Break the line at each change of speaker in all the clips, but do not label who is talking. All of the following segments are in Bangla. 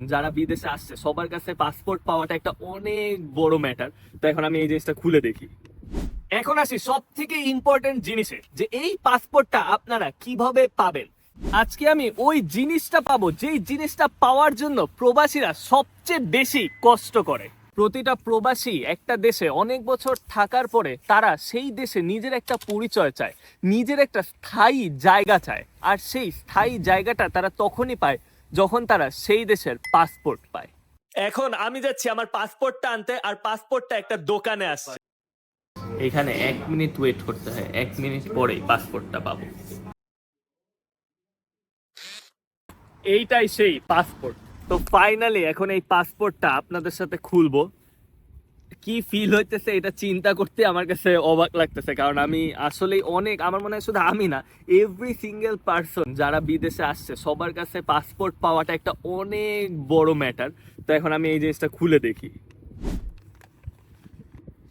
যারা বিদেশে আসছে, সবার কাছে পাসপোর্ট পাওয়াটা একটা অনেক বড় ম্যাটার তো এখন আমি এই জিনিসটা খুলে দেখি। এখন আসি সব থেকে ইম্পর্টেন্ট জিনিসে, যে এই পাসপোর্টটা আপনারা কীভাবে পাবেন? আজকে আমি ওই জিনিসটা পাবো, যেই জিনিসটা পাওয়ার জন্য প্রবাসীরা সবচেয়ে বেশি কষ্ট করে। প্রতিটা প্রবাসী একটা দেশে অনেক বছর থাকার পরে তারা সেই দেশে নিজের একটা পরিচয় চায়, নিজের একটা স্থায়ী জায়গা চায়। আর সেই স্থায়ী জায়গাটা তারা তখনই পায় যখন তারা সেই দেশের পাসপোর্ট পায়। এখন আমি যাচ্ছি আমার পাসপোর্টটা আনতে আর পাসপোর্টটা একটা দোকানে আসছে। এখানে এক মিনিট ওয়েট করতে হয় এক মিনিট পরেই পাসপোর্টটা পাবো। এইটাই সেই পাসপোর্ট তো ফাইনালি এখন এই পাসপোর্টটা আপনাদের সাথে খুলবো। কি ফিল হইতেছে এটা চিন্তা করতে আমার কাছে অবাক লাগতেছে, কারণ আমি আসলে অনেক, আমার মনে হয় শুধু আমি না এভরি সিঙ্গেল পার্সন যারা বিদেশে আসছে, সবার কাছে পাসপোর্ট পাওয়াটা একটা অনেক বড় ম্যাটার তো এখন আমি এই জিনিসটা খুলে দেখি।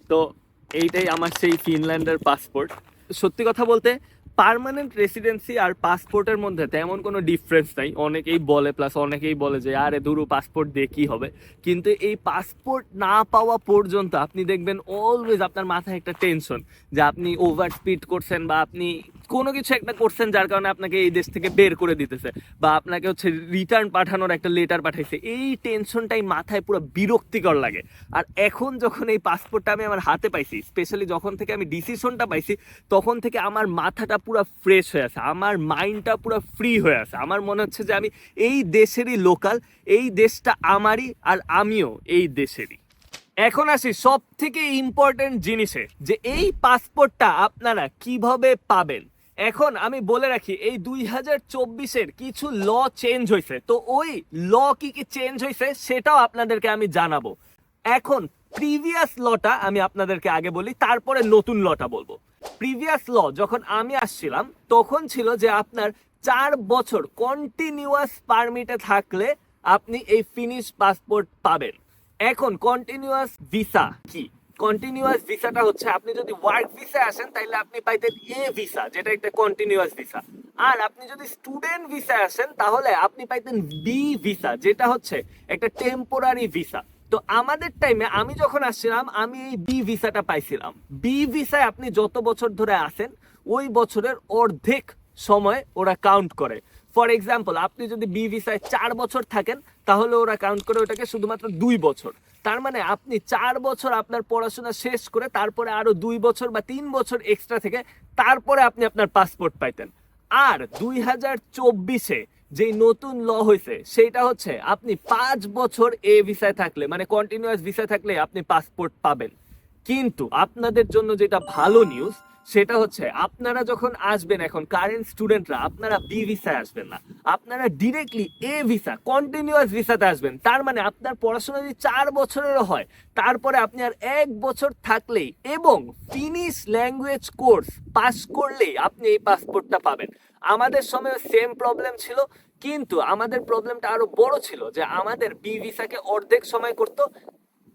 তো এইটাই আমার সেই ফিনল্যান্ডের পাসপোর্ট সত্যি কথা বলতে পার্মানেন্ট রেসিডেন্সি আর পাসপোর্টের মধ্যে তেমন কোনো ডিফারেন্স নাই। অনেকেই বলে প্লাস অনেকেই বলে যে, আরে দুরু পাসপোর্ট দিয়ে কী হবে? কিন্তু এই পাসপোর্ট না পাওয়া পর্যন্ত আপনি দেখবেন অলওয়েজ আপনার মাথায় একটা টেনশন যে, আপনি ওভার স্পিড করছেন বা আপনি কোনো কিছু একটা করছেন যার কারণে আপনাকে এই দেশ থেকে বের করে দিতেছে বা আপনাকে হচ্ছে রিটার্ন পাঠানোর একটা লেটার পাঠাইছে। এই টেনশনটাই মাথায় পুরো বিরক্তিকর লাগে। আর এখন যখন এই পাসপোর্টটা আমি আমার হাতে পাইছি স্পেশালি যখন থেকে আমি ডিসিশনটা পাইছি, তখন থেকে আমার মাথাটা পুরো ফ্রেশ হয়ে আছে, আমার মাইন্ডটা পুরো ফ্রি হয়ে আছে। আমার মনে হচ্ছে যে আমি এই দেশেরই লোকাল এই দেশটা আমারই আর আমিও এই দেশেরই। এখন আসি সব থেকে ইম্পর্টেন্ট জিনিসে, যে এই পাসপোর্টটা আপনারা কীভাবে পাবেন? এখন আমি বলে রাখি, এই দুই হাজার চব্বিশের কিছু ল চেঞ্জ হয়েছে তো ওই ল কি কি চেঞ্জ হয়েছে সেটাও আপনাদেরকে আমি জানাব। এখন প্রিভিয়াস লটা আমি আপনাদেরকে আগে বলি, তারপরে নতুন লটা বলব। প্রিভিয়াস ল যখন আমি আসছিলাম, তখন ছিল যে আপনার চার বছর কন্টিনিউয়াস পারমিটে থাকলে আপনি এই ফিনিশ পাসপোর্ট পাবেন। এখন কন্টিনিউয়াস ভিসা কি? কন্টিনিউয়াস ভিসাটা হচ্ছে, আপনি যদি ওয়ার্ক ভিসা আসেন তাহলে আপনি পাইতেন এ ভিসা যেটা একটা কন্টিনিউয়াস ভিসা আর আপনি যদি স্টুডেন্ট ভিসা আসেন, তাহলে আপনি পাইতেন বি ভিসা যেটা হচ্ছে একটা টেম্পোরারি ভিসা তো আমাদের টাইমে আমি যখন আসছিলাম, আমি এই বি ভিসাটা পাইছিলাম। বি ভিসায় আপনি যত বছর ধরে আসেন ওই বছরের অর্ধেক সময় ওরা কাউন্ট করে। ফর এক্সাম্পল আপনি যদি বি ভিসায় চার বছর থাকেন তাহলে ওরা কাউন্ট করে ওটাকে শুধুমাত্র দুই বছর। তার মানে আপনি চার বছর আপনার পড়াশোনা শেষ করে তারপরে আরও দুই বছর বা তিন বছর এক্সট্রা থেকে তারপরে আপনি আপনার পাসপোর্ট পাইতেন। আর দুই হাজার চব্বিশে যেই নতুন ল হয়েছে সেইটা হচ্ছে আপনি পাঁচ বছর এ ভিসায় থাকলে মানে কন্টিনিউয়াস ভিসায় থাকলে আপনি পাসপোর্ট পাবেন। কিন্তু আপনাদের জন্য যেটা ভালো নিউজ সেটা হচ্ছে আপনারা যখন আসবেন এখন কারেন্ট স্টুডেন্টরা আপনারা বি ভিসায় আসবেন না। আপনারা ডিরেক্টলি এ ভিসা কন্টিনিউয়াস ভিসাতে আসবেন। তার মানে আপনার পড়াশোনা যদি চার বছরেরও হয়, তারপরে আপনি আর এক বছর থাকলেই এবং ফিনিশ ল্যাঙ্গুয়েজ কোর্স পাস করলেই আপনি এই পাসপোর্টটা পাবেন। আমাদের সময় সেম প্রবলেম ছিল, কিন্তু আমাদের প্রবলেমটা আরও বড় ছিল যে আমাদের বি ভিসাকে অর্ধেক সময় করতো।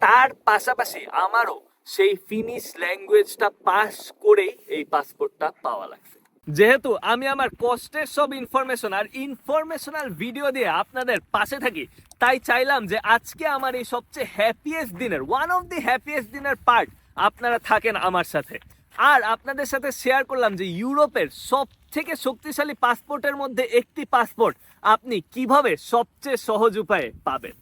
তার পাশাপাশি আমারও সেই ফিনিশ ল্যাঙ্গুয়েজটা পাস করেই এই পাসপোর্টটা পাওয়া লাগছে। যেহেতু আমি আমার কষ্টের সব ইনফরমেশন আর ইনফরমেশনাল ভিডিও দিয়ে আপনাদের পাশে থাকি, তাই চাইলাম যে আজকে আমার এই সবচেয়ে হ্যাপিয়েস্ট দিনের ওয়ান অফ দি হ্যাপিয়েস্ট দিনের পার্ট আপনারা থাকেন আমার সাথে। আর আপনাদের সাথে শেয়ার করলাম যে ইউরোপের সব থেকে শক্তিশালী পাসপোর্টের মধ্যে একটি পাসপোর্ট আপনি কীভাবে সবচেয়ে সহজ উপায়ে পাবেন।